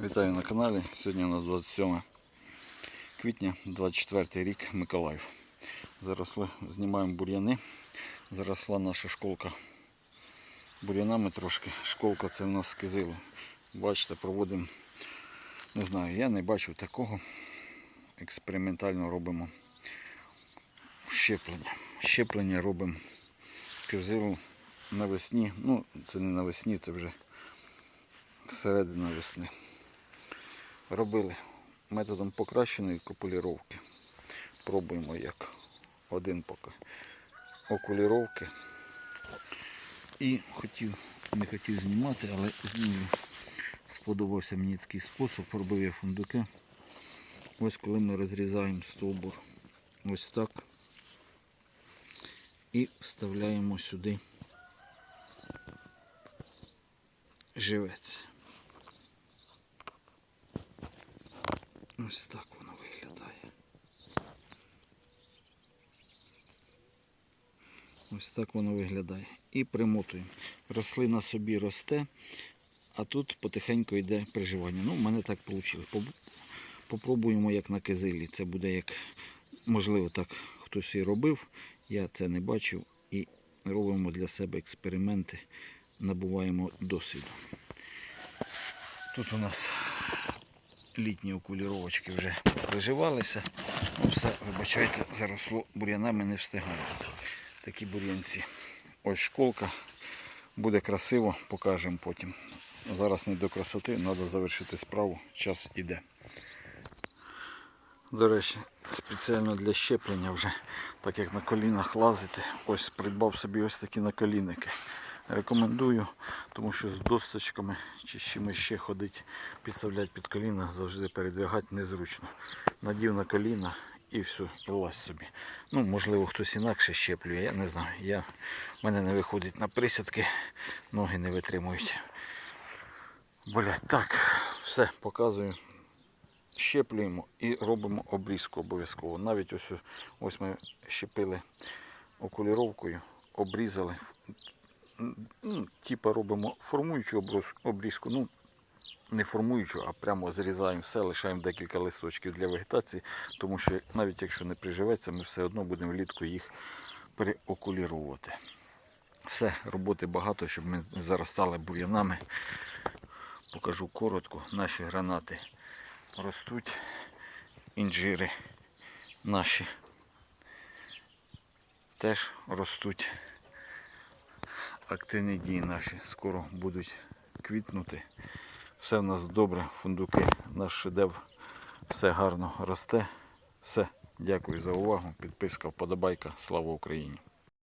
Вітаю на каналі. Сьогодні у нас 27 квітня, 24 рік Миколаїв. Заросли, знімаємо бур'яни. Заросла наша школка бур'янами трошки. Школка це в нас з кизилу. Бачите, проводимо, не знаю, я не бачив такого. Експериментально робимо щеплення. Щеплення робимо кизилу навесні. Ну, це не навесні, це вже середина весни робили методом покращеної копуліровки. Пробуємо як один поки окуліровки. І хотів, не хотів знімати, але зніму. Сподобався мені такий спосіб, робив я фундуки. Ось коли ми розрізаємо стовбур ось так. І вставляємо сюди живець. Ось так воно виглядає. Ось так воно виглядає. І примотуємо. Рослина собі росте, а тут потихеньку йде приживання. Ну, в мене так вийшло. Попробуємо як на кизилі. Це буде як, можливо, так хтось і робив. Я це не бачив. І робимо для себе експерименти, набуваємо досвіду. Тут у нас літні окуліровочки вже приживалися. Ну все, вибачайте, заросло бур'янами не встигаю. Такі бур'янці. Ось школка. Буде красиво, покажемо потім. Зараз не до красоти, треба завершити справу, час іде. До речі, спеціально для щеплення вже, так як на колінах лазити, ось придбав собі ось такі наколінники. Рекомендую, тому що з досточками чи з чимось ще ходить, підставляти під коліна, завжди передвигати незручно. Надів на коліна і все, і лазь собі. Ну, можливо, хтось інакше щеплює, я не знаю. Я, в мене не виходить на присядки, ноги не витримують. Болять. Так, все, показую. Щеплюємо і робимо обрізку обов'язково. Навіть ось, ось ми щепили окуліровкою, обрізали ну, типа робимо формуючу обрізку, ну не формуючу, а прямо зрізаємо все, лишаємо декілька листочків для вегетації, тому що навіть якщо не приживеться, ми все одно будемо влітку їх переокулірувати. Все, роботи багато, щоб ми не заростали бур'янами. Покажу коротко. Наші гранати ростуть, інжири наші теж ростуть активні дії наші скоро будуть квітнути. Все в нас добре, фундуки, наш шедевр, все гарно росте. Все, дякую за увагу. Підписка, вподобайка. Слава Україні!